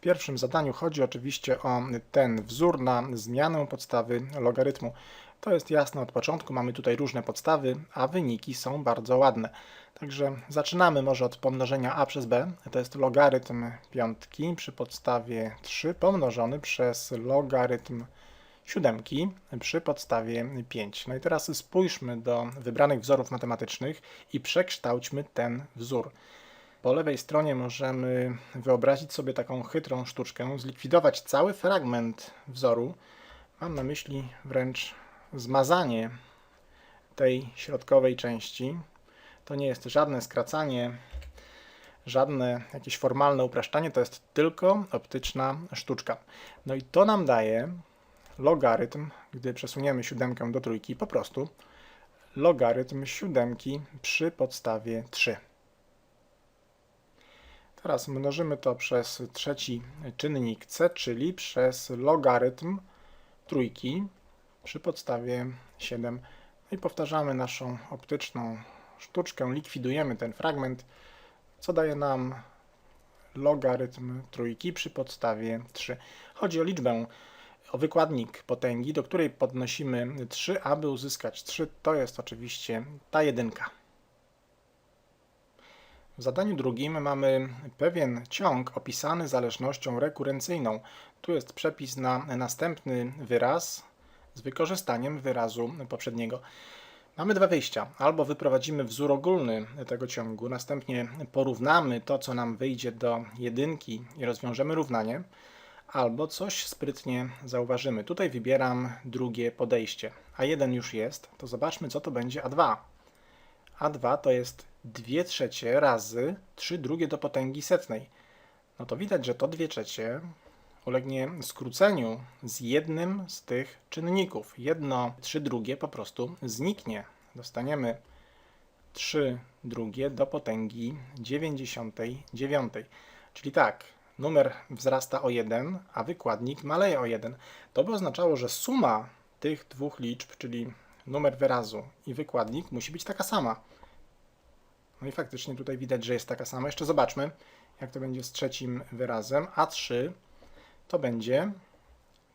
W pierwszym zadaniu chodzi oczywiście o ten wzór na zmianę podstawy logarytmu. To jest jasne od początku, mamy tutaj różne podstawy, a wyniki są bardzo ładne. Także zaczynamy może od pomnożenia a przez b. To jest logarytm piątki przy podstawie 3 pomnożony przez logarytm siódemki przy podstawie 5. No i teraz spójrzmy do wybranych wzorów matematycznych i przekształćmy ten wzór. Po lewej stronie możemy wyobrazić sobie taką chytrą sztuczkę, zlikwidować cały fragment wzoru. Mam na myśli wręcz zmazanie tej środkowej części. To nie jest żadne skracanie, żadne jakieś formalne upraszczanie, to jest tylko optyczna sztuczka. No i to nam daje logarytm, gdy przesuniemy siódemkę do trójki, po prostu logarytm siódemki przy podstawie 3. Teraz mnożymy to przez trzeci czynnik c, czyli przez logarytm trójki przy podstawie 7. No i powtarzamy naszą optyczną sztuczkę, likwidujemy ten fragment, co daje nam logarytm trójki przy podstawie 3. Chodzi o liczbę, o wykładnik potęgi, do której podnosimy 3, aby uzyskać 3. To jest oczywiście ta jedynka. W zadaniu drugim mamy pewien ciąg opisany zależnością rekurencyjną. Tu jest przepis na następny wyraz z wykorzystaniem wyrazu poprzedniego. Mamy dwa wyjścia. Albo wyprowadzimy wzór ogólny tego ciągu, następnie porównamy to, co nam wyjdzie do jedynki i rozwiążemy równanie, albo coś sprytnie zauważymy. Tutaj wybieram drugie podejście. A1 już jest, to zobaczmy, co to będzie A2. A2 to jest 2 trzecie razy 3 drugie do potęgi setnej. No to widać, że to 2 trzecie ulegnie skróceniu z jednym z tych czynników. Jedno 3 drugie po prostu zniknie. Dostaniemy 3 drugie do potęgi 99. Czyli tak, numer wzrasta o 1, a wykładnik maleje o 1. To by oznaczało, że suma tych dwóch liczb, czyli numer wyrazu i wykładnik musi być taka sama. No i faktycznie tutaj widać, że jest taka sama. Jeszcze zobaczmy, jak to będzie z trzecim wyrazem. A3 to będzie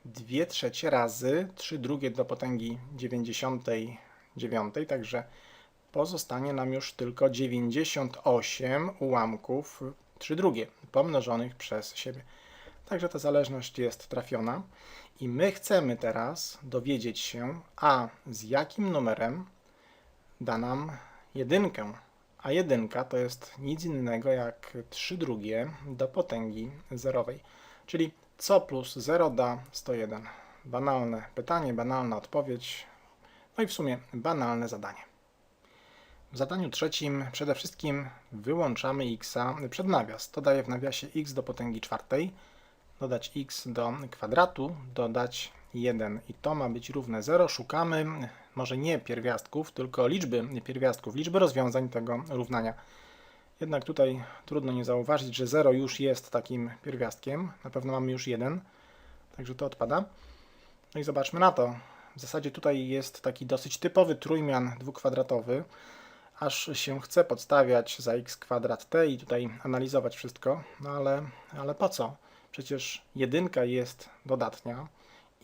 2 trzecie razy 3 drugie do potęgi 99, także pozostanie nam już tylko 98 ułamków 3 drugie pomnożonych przez siebie. Także ta zależność jest trafiona i my chcemy teraz dowiedzieć się, a z jakim numerem da nam jedynkę. A jedynka to jest nic innego jak 3 drugie do potęgi zerowej. Czyli co plus 0 da 101? Banalne pytanie, banalna odpowiedź, no i w sumie banalne zadanie. W zadaniu trzecim przede wszystkim wyłączamy x przed nawias. To daje w nawiasie x do potęgi czwartej, dodać x do kwadratu, dodać 1 i to ma być równe 0. Szukamy może nie pierwiastków, tylko liczby pierwiastków, liczby rozwiązań tego równania. Jednak tutaj trudno nie zauważyć, że 0 już jest takim pierwiastkiem. Na pewno mamy już 1, także to odpada. No i zobaczmy na to. W zasadzie tutaj jest taki dosyć typowy trójmian dwukwadratowy, aż się chce podstawiać za x kwadrat t i tutaj analizować wszystko, no ale, ale po co? Przecież jedynka jest dodatnia,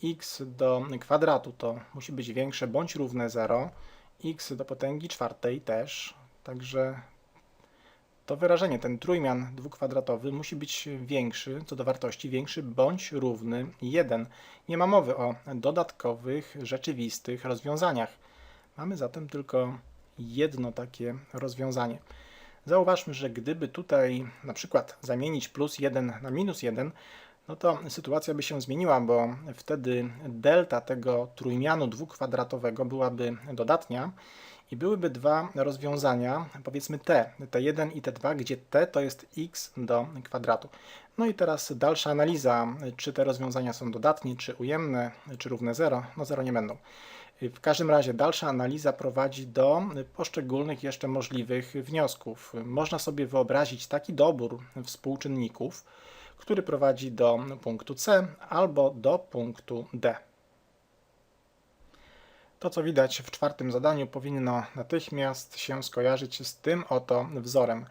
x do kwadratu to musi być większe bądź równe 0, x do potęgi czwartej też, także to wyrażenie, ten trójmian dwukwadratowy musi być większy, co do wartości większy bądź równy 1. Nie ma mowy o dodatkowych, rzeczywistych rozwiązaniach. Mamy zatem tylko jedno takie rozwiązanie. Zauważmy, że gdyby tutaj na przykład zamienić plus 1 na minus 1, no to sytuacja by się zmieniła, bo wtedy delta tego trójmianu dwukwadratowego byłaby dodatnia i byłyby dwa rozwiązania, powiedzmy t, t1 i t2, gdzie t to jest x do kwadratu. No i teraz dalsza analiza, czy te rozwiązania są dodatnie, czy ujemne, czy równe 0. No 0 nie będą. W każdym razie dalsza analiza prowadzi do poszczególnych jeszcze możliwych wniosków. Można sobie wyobrazić taki dobór współczynników, który prowadzi do punktu C albo do punktu D. To, co widać w czwartym zadaniu, powinno natychmiast się skojarzyć z tym oto wzorem.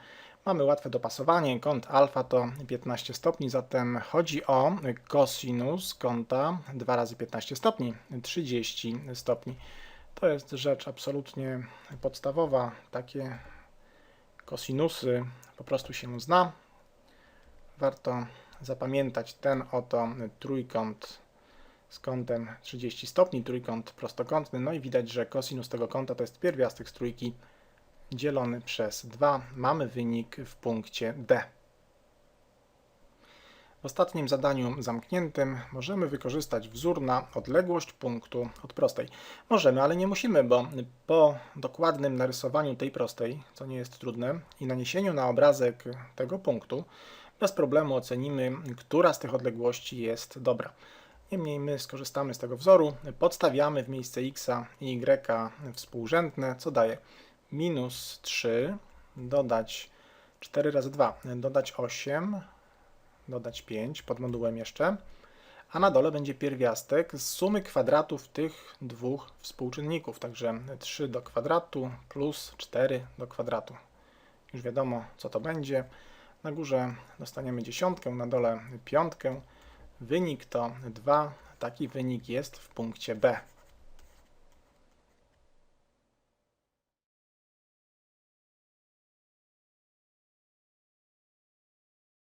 Mamy łatwe dopasowanie. Kąt alfa to 15 stopni, zatem chodzi o kosinus kąta 2 razy 15 stopni, 30 stopni. To jest rzecz absolutnie podstawowa. Takie kosinusy po prostu się zna. Warto zapamiętać ten oto trójkąt z kątem 30 stopni, trójkąt prostokątny. No i widać, że kosinus tego kąta to jest pierwiastek z trójki dzielony przez 2. Mamy wynik w punkcie D. W ostatnim zadaniu zamkniętym możemy wykorzystać wzór na odległość punktu od prostej. Możemy, ale nie musimy, bo po dokładnym narysowaniu tej prostej, co nie jest trudne, i naniesieniu na obrazek tego punktu, bez problemu ocenimy, która z tych odległości jest dobra. Niemniej my skorzystamy z tego wzoru, podstawiamy w miejsce x i y współrzędne, co daje minus 3, dodać 4 razy 2, dodać 8, dodać 5 pod modułem jeszcze, a na dole będzie pierwiastek z sumy kwadratów tych dwóch współczynników, także 3 do kwadratu plus 4 do kwadratu. Już wiadomo, co to będzie. Na górze dostaniemy dziesiątkę, na dole piątkę. Wynik to 2. Taki wynik jest w punkcie B.